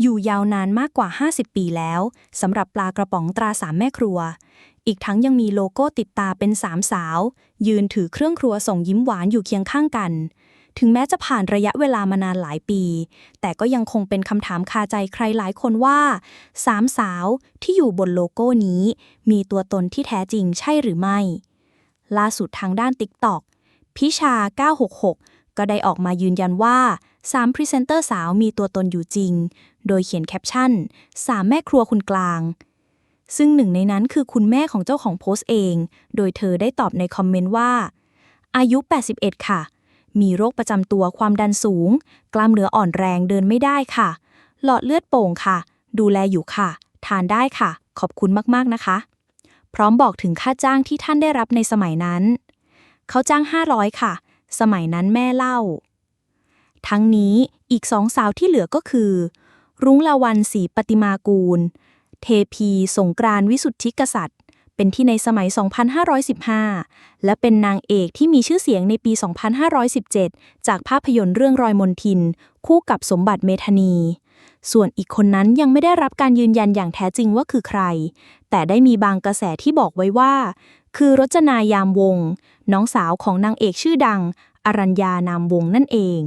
อยู่ยาวนานมากกว่า 50 ปีแล้วสำหรับปลากระป๋องตราสามแม่ครัว อีกทั้งยังมีโลโก้ติดตาเป็นสามสาว ยืนถือเครื่องครัวส่งยิ้มหวานอยู่เคียงข้างกัน ถึงแม้จะผ่านระยะเวลามานานหลายปี แต่ก็ยังคงเป็นคำถามคาใจใครหลายคนว่าสามสาวที่อยู่บนโลโก้นี้ มีตัวตนที่แท้จริงใช่หรือไม่ ล่าสุดทางด้าน TikTok พิชา 966 ก็ได้ออกมายืนยันว่า 3 พรีเซนเตอร์สาวมีตัวตนอยู่จริง โดยเขียนแคปชั่น 3 แม่ครัวคุณกลาง ซึ่งหนึ่งในนั้นคือคุณแม่ของเจ้าของโพสต์เอง โดยเธอได้ตอบในคอมเมนต์ว่า อายุ 81 ค่ะ มีโรคประจำตัวความดันสูง กล้ามเนื้ออ่อนแรงเดินไม่ได้ค่ะ หลอดเลือดโป่งค่ะ ดูแลอยู่ค่ะ ทานได้ค่ะ ขอบคุณมากๆนะคะ พร้อมบอกถึงค่าจ้างที่ท่านได้รับในสมัยนั้น เขาจ้าง 500 ค่ะ สมัยนั้นแม่เล่า ทั้งนี้อีกสองสาวที่เหลือก็คือ รุ้งลาวันศรีปฏิมากูล เทพีสงกรานวิสุทธิกษัตริย์ เป็นที่ในสมัย 2515 และเป็นนางเอกที่มีชื่อเสียงในปี 2517 จากภาพยนตร์เรื่องรอยมนทิน คู่กับสมบัติเมธานี ส่วนอีกคนนั้นยังไม่ได้รับการยืนยันอย่างแท้จริงว่าคือใคร แต่ได้มีบางกระแสที่บอกไว้ว่า คือรจนายามวงศ์น้องสาวของนางเอกชื่อดัง อรัญญานามวงศ์นั่นเอง